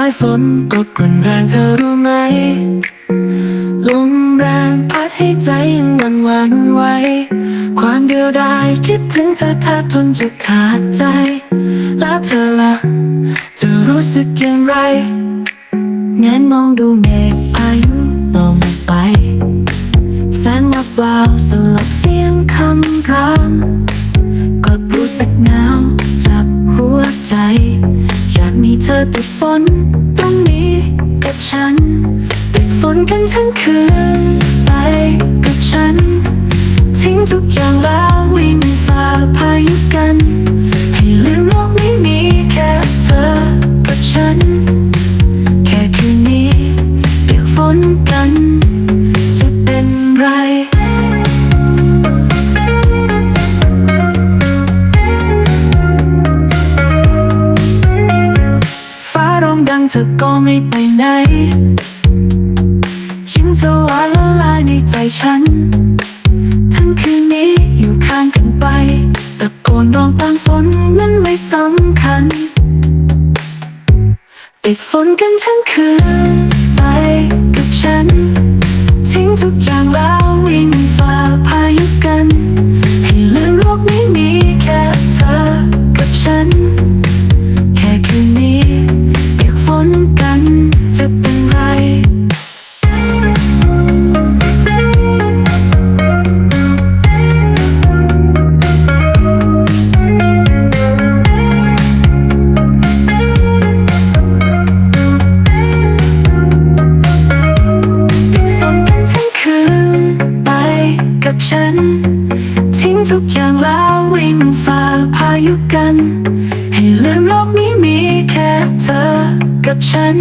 ายฝนก็กรุนแรงเธอรู้ไหม ลมแรงพัดให้ใจยังวันวันไหวความเดียวดายคิดถึงเธอแทบทนจะขาดใจ แล้วเธอล่ะจะรู้สึกอย่างไรงั้นมองดูเมฆพายุลงไปแสงวับวาวสลับเสียงคำรามก็รู้สึกหน เธอติดฝนตรงนี้กับฉัน ติดฝนกันทั้งคืนไปกับฉัน ทิ้งทุกอย่างแล้ววิ่งฝ่าพายุกัน ให้ลืมโลกนี้มีแค่เธอกับฉัน ดังเธอก็ไม่ไปไหนยิ้มเธอหวานละลายในใจฉัน ทั้งคืนนี้อยู่ข้างกันไปตะโกนร้องตามฝนนั้นไม่สำคัญติดฝนกันทั้งคืน ฉัน ทิ้งทุกอย่างแล้ววิ่งฝ่าพายุกัน ให้ลืมโลกนี้มีแค่เธอกับฉัน